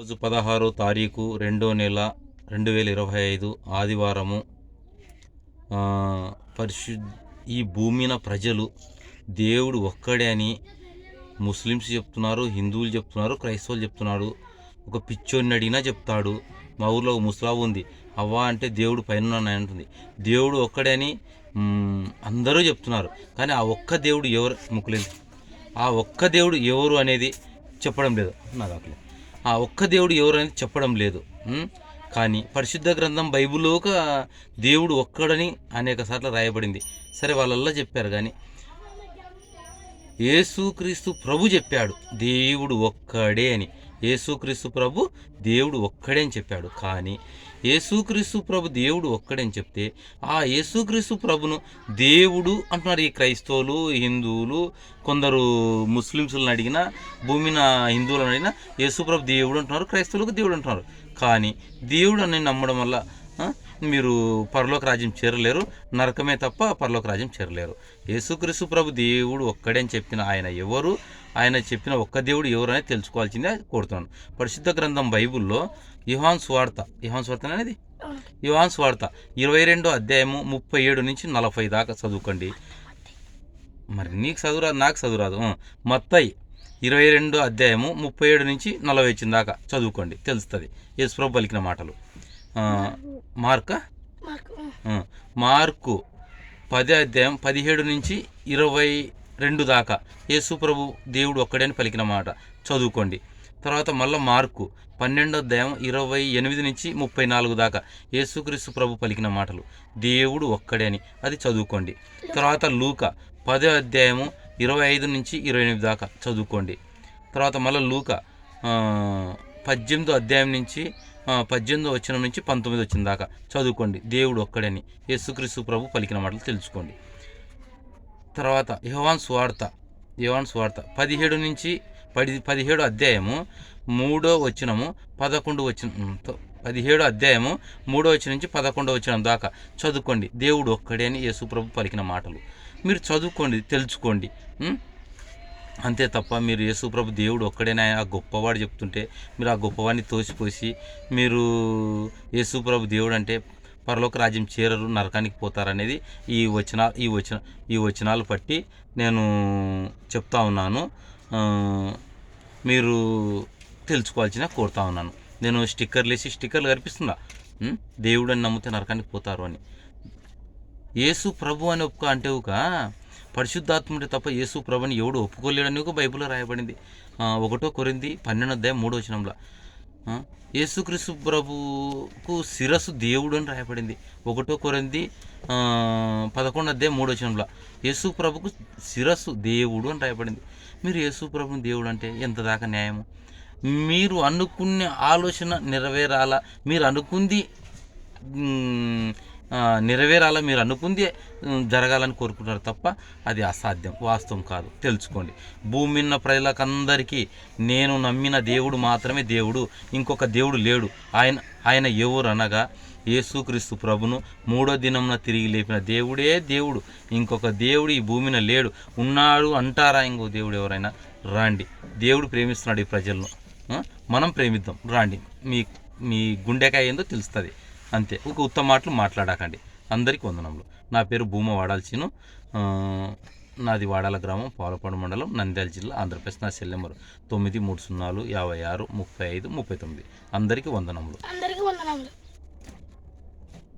రోజు పదహారో తారీఖు రెండో నెల రెండు వేల ఇరవై ఐదు ఆదివారము. పరిశు ఈ భూమిన ప్రజలు దేవుడు ఒక్కడే అని ముస్లిమ్స్ చెప్తున్నారు హిందువులు చెప్తున్నారు క్రైస్తవులు చెప్తున్నారు. ఒక పిచ్చోడిని అడిగినా చెప్తాడు. మా ఊర్లో ఒక ముసలావు ఉంది. అవ్వ అంటే దేవుడు పైన అంటుంది. దేవుడు ఒక్కడే అని అందరూ చెప్తున్నారు. కానీ ఆ ఒక్క దేవుడు ఎవరు? ముక్కులేదు ఆ ఒక్క దేవుడు ఎవరు అనేది చెప్పడం లేదు. నా దాంట్లో ఆ ఒక్క దేవుడు ఎవరని చెప్పడం లేదు. కానీ పరిశుద్ధ గ్రంథం బైబిల్లో ఒక దేవుడు ఒక్కడని అనేక సార్లు రాయబడింది. సరే వాళ్ళల్లో చెప్పారు కానీ యేసుక్రీస్తు ప్రభు చెప్పాడు దేవుడు ఒక్కడే అని. యేసుక్రీస్తు ప్రభు దేవుడు ఒక్కడే అని చెప్పాడు. కానీ యేసుక్రీస్తు ప్రభు దేవుడు ఒక్కడే అని చెప్తే ఆ యేసుక్రీస్తు ప్రభును దేవుడు అంటున్నారు ఈ క్రైస్తవులు హిందువులు కొందరు ముస్లిమ్స్లను అడిగినా భూమిన హిందువులను అడిగినా యేసుప్రభు దేవుడు అంటున్నారు క్రైస్తవులకు దేవుడు అంటున్నారు. కానీ దేవుడు అని నమ్మడం వల్ల మీరు పరలోక రాజ్యం చేరలేరు నరకమే తప్ప పరలోక రాజ్యం చేరలేరు. యేసుక్రీస్తు ప్రభు దేవుడు ఒక్కడే అని చెప్పిన ఆయన ఎవరు? ఆయన చెప్పిన ఒక్క దేవుడు ఎవరు అనేది తెలుసుకోవాల్సిందే కోరుతున్నాను. పరిశుద్ధ గ్రంథం బైబిల్లో యుహాన్ స్వార్త యుహాన్ స్వార్త అనేది? యుహాన్ స్వార్త ఇరవై రెండో అధ్యాయము ముప్పై ఏడు నుంచి నలభై దాకా చదువుకోండి. మరి నీకు చదువురాదు నాకు చదువురాదు. మత్తయి ఇరవై రెండో అధ్యాయము ముప్పై ఏడు నుంచి నలభై వచ్చిన దాకా చదువుకోండి. తెలుస్తుంది. యేసుప్రభు పలికిన మాటలు. మార్కా? మార్కు. పదే అధ్యాయం పదిహేడు నుంచి ఇరవై రెండు దాకా. యేసు ప్రభు దేవుడు ఒక్కడని పలికిన మాట. చదువుకోండి. తర్వాత మళ్ళీ మార్కు పన్నెండో అధ్యాయం ఇరవై ఎనిమిది నుంచి ముప్పై నాలుగు దాకా. యేసుక్రీస్తు ప్రభు పలికిన మాటలు. దేవుడు ఒక్కడే అని. అది చదువుకోండి. తర్వాత లూక పదో అధ్యాయము ఇరవై ఐదు నుంచి ఇరవై ఎనిమిది దాకా. చదువుకోండి. తర్వాత మళ్ళీ లూక పద్దెనిమిదో అధ్యాయం నుంచి పద్దెనిమిదో వచ్చిన నుంచి పంతొమ్మిది వచ్చిన దాకా. చదువుకోండి. దేవుడు ఒక్కడని. యేసుక్రీస్తు ప్రభు పలికిన మాటలు తెలుసుకోండి. తర్వాత యోహాన్ స్వార్త. యోహాన్ స్వార్త. పదిహేడు నుంచి పది పదిహేడు అధ్యాయము మూడో వచనము పదకొండు వచ్చిన తో- పదిహేడు అధ్యాయము మూడో వచ్చిన నుంచి పదకొండో వచ్చిన దాకా. చదువుకోండి. దేవుడు ఒక్కడే అని యేసుప్రభు పలికిన మాటలు. మీరు చదువుకోండి తెలుసుకోండి. అంతే తప్ప మీరు యేసుప్రభు దేవుడు ఒక్కడేనా? ఆ గొప్పవాడు చెప్తుంటే మీరు ఆ గొప్పవాడిని తోసిపోసి మీరు యేసుప్రభు దేవుడు అంటే పరలోక రాజ్యం చేరరు నరకానికి పోతారనేది ఈ వచన ఈ వచన ఈ వచనాలు పట్టి నేను చెప్తా ఉన్నాను. మీరు తెలుసుకోవాల్సిన కోరుతా ఉన్నాను. నేను స్టిక్కర్లు వేసి స్టిక్కర్లు కనిపిస్తుందా దేవుడు అని నమ్మితే నరకానికి పోతారు అని. యేసు ప్రభు అని ఒప్పుకో అంటే ఒక? పరిశుద్ధాత్ముడి తప్ప యేసు ప్రభుని ఎవడు ఒప్పుకోలేడని ఒక బైబిల్లో రాయబడింది. ఒకటో కొరింది పన్నెండు అధ్యాయం మూడో వచనంలో. యేసుక్రీస్తు ప్రభుకు శిరస్సు దేవుడు అని రాయబడింది. ఒకటో కొరింది పదకొండు అధ్యాయం మూడో వచనంలో. యేసు ప్రభుకు శిరస్సు దేవుడు అని రాయబడింది. మీరు యేసు ప్రభుని దేవుడు అంటే ఎంత దాకా న్యాయము? మీరు అనుకునే ఆలోచన నెరవేరాలా? మీరు అనుకుంది నెరవేరాలో మీరు అనుకుంది జరగాలని కోరుకుంటారు తప్ప అది అసాధ్యం వాస్తవం కాదు. తెలుసుకోండి. భూమి ఉన్న ప్రజలకందరికీ నేను నమ్మిన దేవుడు మాత్రమే దేవుడు ఇంకొక దేవుడు లేడు. ఆయన ఆయన ఎవరు అనగా యేసుక్రీస్తు ప్రభును మూడో దినంన తిరిగి లేపిన దేవుడే దేవుడు ఇంకొక దేవుడు ఈ భూమిన లేడు. ఉన్నాడు అంటారా ఇంకో దేవుడు ఎవరైనా? రాండి. దేవుడు ప్రేమిస్తున్నాడు ఈ ప్రజలను. మనం ప్రేమిద్దాం. రాండి. మీ మీ గుండెకాయ ఏందో తెలుస్తుంది. అంతే. ఒక ఉత్తమ మాటలు మాట్లాడకండి. అందరికీ వందనములు. నా పేరు భూమ వాడాల్సిను నాది వాడాల గ్రామం పాలపాడు మండలం నంద్యాల జిల్లా ఆంధ్రప్రదేశ్. నా సెల్ నెంబర్ తొమ్మిది మూడు సున్నాలు యాభై ఆరు ముప్పై ఐదు ముప్పై తొమ్మిది. అందరికీ వందనములు. అందరికీ వందనములు.